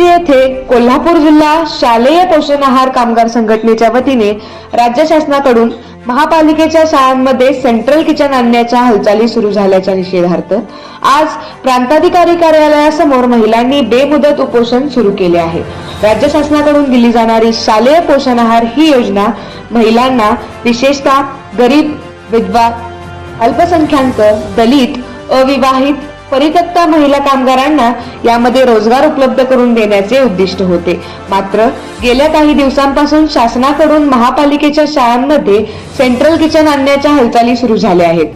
इचलकरंजी येथे कोल्हापूर जिल्हा शालेय पोषण आहार कामगार संघटनेच्या वतीने राज्य शासनाकडून महापालिकेच्या शाळांमध्ये सेंट्रल किचन आणण्याच्या हालचाली सुरू झाल्याच्या निषेधार्थ आज प्रांताधिकारी कार्यालयासमोर महिलांनी बेमुदत उपोषण सुरू केले आहे. राज्य शासनाकडून दिली जाणारी शालेय पोषण आहार ही योजना महिलांना विशेषतः गरीब विधवा अल्पसंख्याक दलित अविवाहित परित्यक्ता महिला कामगारांना यामध्ये रोजगार उपलब्ध करून देण्याचे उद्दिष्ट होते. मात्र गेल्या काही दिवसांपासून शासनाकडून महापालिकेच्या शाळांमध्ये सेंट्रल किचन आणण्याच्या हालचाली सुरू झाल्या आहेत.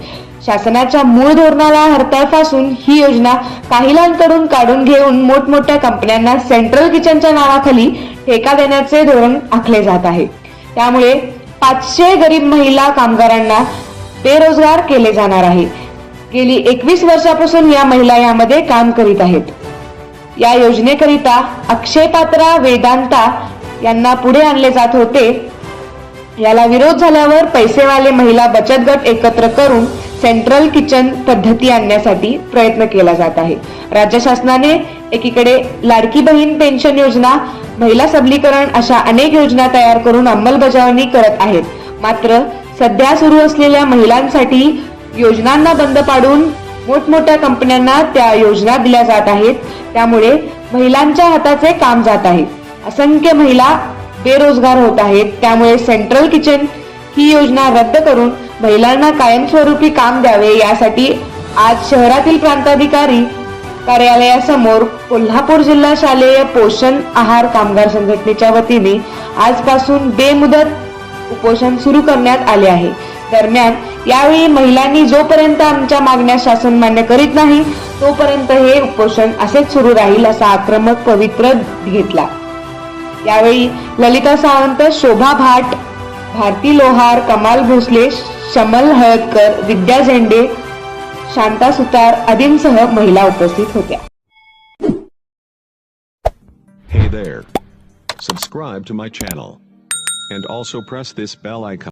शासनाच्या मूळ धोरणाला हरताळ फासून ही योजना काहिलांकडून काढून घेऊन मोठमोठ्या कंपन्यांना सेंट्रल किचनच्या नावाखाली ठेका देण्याचे धोरण आखले जात आहे. त्यामुळे पाचशे गरीब महिला कामगारांना बेरोजगार केले जाणार आहे. गेली एकवीस वर्षापासून या महिला यामध्ये काम करीत आहेत. या योजनेकरिता अक्षय पात्रा वेदांता यांना पुढे आणले जात होते. याला विरोध झाल्यावर पैसेवाले महिला बचत गट एकत्र करून सेंट्रल किचन पद्धती आणण्यासाठी प्रयत्न केला जात आहे. राज्य शासनाने एकीकडे लाडकी बहीण पेन्शन योजना महिला सबलीकरण अशा अनेक योजना तयार करून अंमलबजावणी करत आहेत. मात्र सध्या सुरू असलेल्या महिलांसाठी योजनांना बंद पाडून मोठमोठ्या कंपन्यांना त्या योजना दिल्या जात आहेत. त्यामुळे महिलांच्या हाताचे काम जात आहे. असंख्य महिला बेरोजगार होत आहेत. त्यामुळे सेंट्रल किचन ही योजना रद्द करून महिलांना कायमस्वरूपी काम द्यावे यासाठी आज शहरातील प्रांताधिकारी कार्यालयासमोर कोल्हापूर जिल्हा शालेय पोषण आहार कामगार संघटनेच्या वतीने आजपासून बेमुदत उपोषण सुरू करण्यात आले आहे. दरम्यान यावेळी महिलांनी जोपर्यंत आमच्या मागण्या शासन मान्य करीत नाही तोपर्यंत हे उपोषण असेच सुरू राहील असा आक्रमक पवित्र घेतला यावेळी ललिता सावंत शोभा भाट भारती लोहार कमाल भोसले शमल हळदकर विद्या झेंडे शांता सुतार आदींसह महिला उपस्थित होत्या Hey there. Subscribe to my channel. And also press this bell icon.